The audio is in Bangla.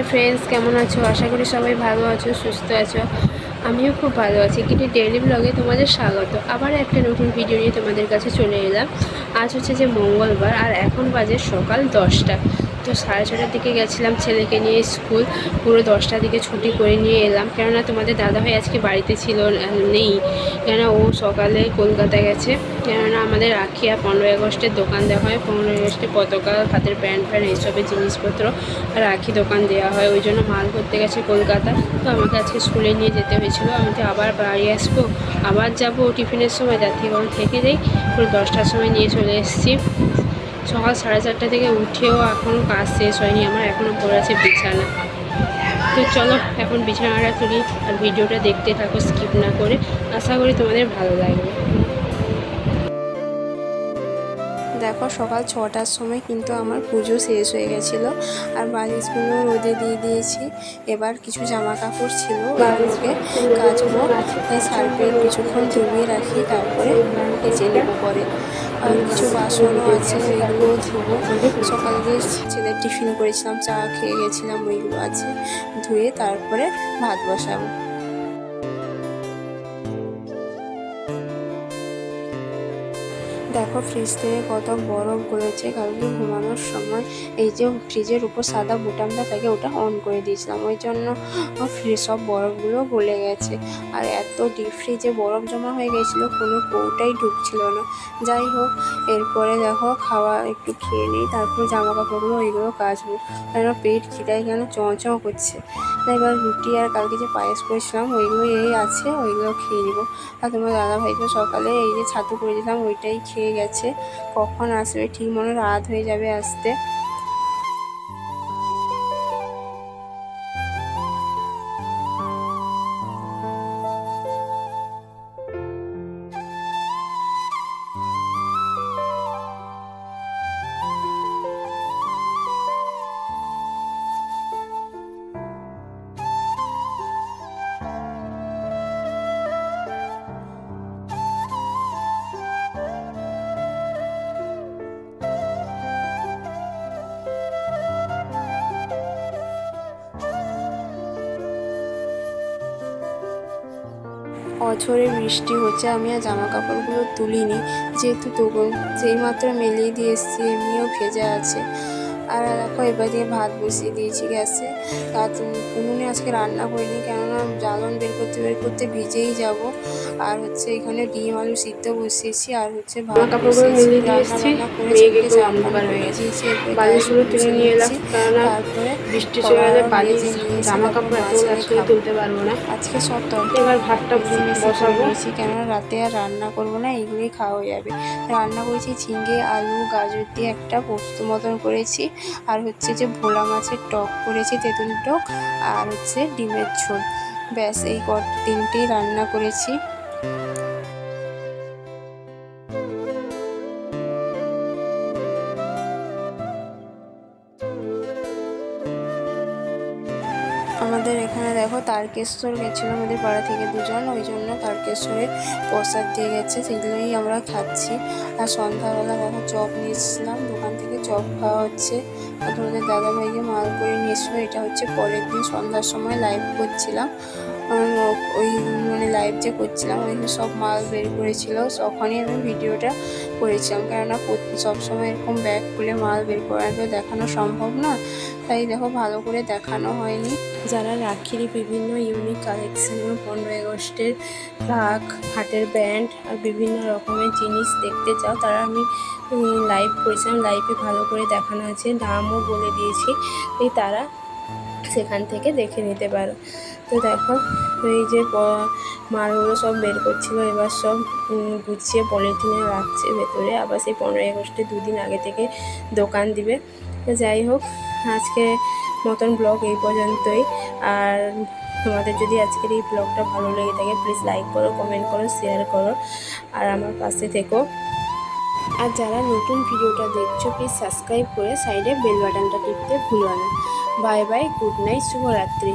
হাই ফ্রেন্ডস, কেমন আছো? আশা করি সবাই ভালো আছো, সুস্থ আছো। আমিও খুব ভালো আছি। কিন্তু ডেইলি ব্লগে তোমাদের স্বাগত। আবার একটা নতুন ভিডিও নিয়ে তোমাদের কাছে চলে এলাম। আজ হচ্ছে যে মঙ্গলবার, আর এখন বাজে সকাল দশটা। তো সাড়ে ছটার দিকে গেছিলাম ছেলেকে নিয়ে স্কুল। পুরো দশটার দিকে ছুটি করে নিয়ে এলাম। কেননা তোমাদের দাদাভাই আজকে বাড়িতে ছিল নেই। কেননা ও সকালে কলকাতা গেছে। কেননা আমাদের রাখি আর পনেরোই আগস্টের দোকান দেওয়া হয়। পনেরোই আগস্টে পতাকা, হাতের প্যান্ট, ফ্যান্ট এইসবের জিনিসপত্র আর রাখি দোকান দেওয়া হয়। ওই জন্য মাল করতে গেছে কলকাতা। তো আমাকে আজকে স্কুলে নিয়ে যেতে হয়েছিল। আমি তো আবার বাড়ি আসব। আবার যাব টিফিনের সময়। বরং থেকে যাই। পুরো দশটার সময় নিয়ে চলে এসেছি। সকাল সাড়ে চারটা থেকে উঠেও এখনও কাজ শেষ হয়নি, আমার এখনও পড়ে আছে বিছানা। তো চলো, এখন বিছানাটা তুলি আর ভিডিওটা দেখতে থাকো স্কিপ না করে। আশা করি তোমাদের ভালো লাগবে। দেখো, সকাল ছটার সময় কিন্তু আমার পুজো শেষ হয়ে গেছিল আর বালিশগুলো রোদে দিয়ে দিয়েছি। এবার কিছু জামা কাপড় ছিল ওগুলোকে কাচবো, তাই সার্ফে কিছুক্ষণ ডুবিয়ে রাখি, তারপরে কেচে নেব পরে। আর কিছু বাসনও আছে ওইগুলো ধুবো। সকাল যে ছেলের টিফিন করেছিলাম, চা খেয়ে গেছিলাম, ওইগুলো আছে, ধুয়ে তারপরে ভাত বসাবো। দেখো ফ্রিজ থেকে কত বরফ গলেছে কালকে ঘুমানোর সময় এই যে ফ্রিজের উপর সাদা বোতামটা থাকে, ওটা অন করে দিয়েছিলাম। ওই জন্য ফ্রিজ সব বরফগুলো গলে গেছে। আর এত ডিপ ফ্রিজে বরফ জমা হয়ে গেছিল, কোনো কৌটাই ঢুকছিল না। যাই হোক, এরপরে দেখো, খাওয়া একটু খেয়ে নিই, তারপর জামা কাপড়গুলো ওইগুলো কাচবো। কেন, পেট খিদায় কেন চঁ চঁ করছে এবার রুটি আর কালকে যে পায়েস করেছিলাম, ওইগুলো এই আছে, ওইগুলো খেয়ে নিবো। আর তোমার দাদাভাই তো সকালে এই যে ছাতু করে দিলাম, ওইটাই খেয়ে গেছে। কখন আসবে? ঠিক মনে রাত হয়ে যাবে আসতে। অঝরে বৃষ্টি হচ্ছে, আমি আর জামা কাপড়গুলো তুলিনি। যেহেতু তবু যেই মাত্র মেলিয়ে দিয়ে এসেছি, এমনিও ভেজা আছে। আর দেখো এবার দিয়ে ভাত বসিয়ে দিয়েছি গ্যাসে। তার উনুনে আজকে রান্না করিনি কেননা জ্বালন বের করতে বের করতে ভিজেই যাব। আর হচ্ছে এখানে ডিম আলু সিদ্ধ বসিয়েছি আর হচ্ছে ভাত বসিয়েছি। রান্না বালিশগুলো তুলে নিয়ে এলাম, কেননা বৃষ্টি চলে গেলে বালিশ জামা কাপড় এত আজকে তুলতে পারব না। আজকে সব তরকারি এবার ভাতটা বসাবো। কেননা রাতে আর রান্না করব না এগুলোই খাওয়া যাবে। রান্না করেছি ঝিঙে আলু গাজর দিয়ে একটা পোস্ত মতন করেছি। আর হচ্ছে যে ভোলা মাছের টক করেছি তেঁতুল টক আর হচ্ছে ডিমের ঝোল। ব্যাস, এই কট তিনটেই রান্না করেছি। আমাদের এখানে দেখো তারকেশ্বর গেছিল আমাদের পাড়া থেকে দুজন, ওই জন্য তারকেশ্বরের প্রসাদ দিয়ে গেছে, সেগুলোই আমরা খাচ্ছি। আর সন্ধ্যাবেলা দেখো চপ নিয়েছিলাম চপ খাওয়া হচ্ছে। আর তোমাদের দাদাভাইকে মাল করে নিয়ে এসেছিল। এটা হচ্ছে পরের দিন, সন্ধ্যার সময় লাইভ করছিলাম। ওই মানে লাইভ যে করছিলাম, ওই সব মাল বের করেছিল, তখনই আমি ভিডিওটা করেছিলাম। কেননা সবসময় এরকম ব্যাগ খুলে মাল বের করা তো দেখানো সম্ভব না। তাই দেখো, ভালো করে দেখানো হয়নি। যারা রাখির বিভিন্ন ইউনিক কালেকশন পনেরোই আগস্টের ফ্রাক হাতের ব্যান্ড আর বিভিন্ন রকমের জিনিস দেখতে চাও, তারা আমি লাইভ করেছিলাম। লাইভে ভালো করে দেখানো আছে দামও বলে দিয়েছি। এই তারা সেখান থেকে দেখে নিতে পারো। তো দেখো, এই যে মালগুলো সব বের করছিল, এবার সব গুছিয়ে পলিথিনে রাখছে ভেতরে। আবার সেই পনেরোই আগস্টে দুদিন আগে থেকে দোকান দিবে। যাই হোক, আজকে মতন ব্লগ এই পর্যন্তই। আর তোমাদের যদি আজকের এই ব্লগটা ভালো লেগে থাকে প্লিজ লাইক করো কমেন্ট করো শেয়ার করো। আর আমার পাশে থেকো। আর যারা নতুন ভিডিওটা দেখছ প্লিজ সাবস্ক্রাইব করে সাইডে বেল বাটনটা টিপতে ভুলো না। বাই বাই গুড নাইট শুভরাত্রি।